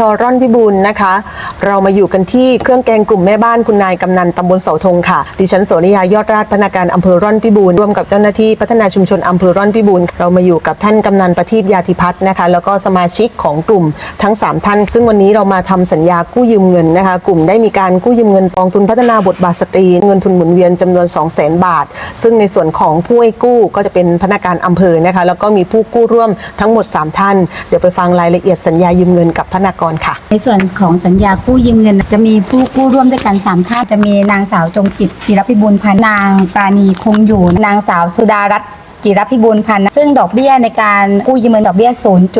ชอร่อนพิบูลนะคะ เรามาอยู่กันที่เครื่องแกงกลุ่มแม่บ้านคุณนายกำนันตำบลเสาธงค่ะ ดิฉันโสนิยายอดราชพนักานอำเภอร่อนพิบูลร่วมกับเจ้าหน้าที่พัฒนาชุมชนอำเภอร่อนพิบูลเรามาอยู่กับท่านกำนันประทีปยาธิพัฒน์นะคะ แล้วก็สมาชิกของกลุ่มทั้ง 3 ท่าน ซึ่งวันนี้เรามาทำสัญญากู้ยืมเงินนะคะ กลุ่มได้มีการกู้ยืมเงินกองทุนพัฒนาบทบาทสตรี เงินทุนหมุนเวียนจำนวน 2 0 0 0 0 0 บาท ซึ่งในส่วนของผู้ให้กู้ก็จะเป็นพนักงานอำเภอนะคะ แล้วก็มีผู้กู้ร่วมทั้งหมด 3 ท่าน เดี๋ยวไปฟังรายละเอียดสัญญายืมเงินกับพนักงรค่ะ ในส่วนของสัญญากู้ยืมเงิน จะมีผู้กู้ร่วมด้วยกัน3ท่านจะมีนางสาวจงจิตธีรพิบูลพันนางปราณีคงอยู่ นางสาวสุดารัตน์ จิรพิบูลพันธ์ซึ่งดอกเบี้ยในการกู้ยืมเงินดอกเบี้ย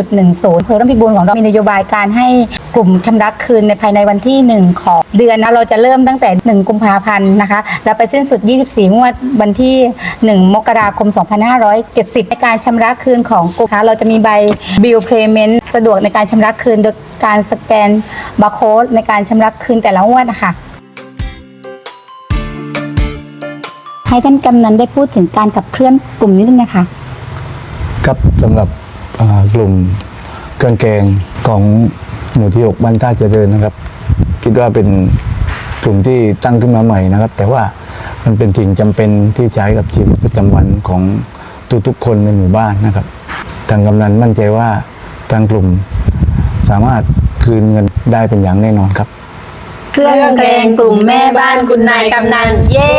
0.10เพื่อร่วมพิบูลของเรามีนโยบายการให้กลุ่มชำระคืนในภายในวันที่ 1 ของเดือนนะเราจะเริ่มตั้งแต่ 1 กุมภาพันธ์นะคะ แล้วไปสิ้นสุด 24 งวดวันที่ 1 มกราคม 2570 ในการชำระคืนของกลุ่มนะคะเราจะมีใบ bill payment สะดวกในการชำระคืนโดยการสแกนบาร์โค้ดในการชำระคืนแต่ละงวดนะคะ ให้ท่านกำนันได้พูดถึงการขับเคลื่อนกลุ่มนี้ด้วยนะคะ ครับสำหรับอ่ากลุ่มเครื่องแกงของหมู่ที่ 6 บ้านท่าเจริญนะครับ คิดว่าเป็นกลุ่มที่ตั้งขึ้นมาใหม่นะครับ แต่ว่ามันเป็นสิ่งจำเป็นที่ใช้กับชีวิตประจำวันของทุกๆคนในหมู่บ้านนะครับ ทางกำนันมั่นใจว่าทางกลุ่มสามารถคืนเงินได้เป็นอย่างแน่นอนครับ เครื่องแกงกลุ่มแม่บ้านคุณนายกำนัน เย้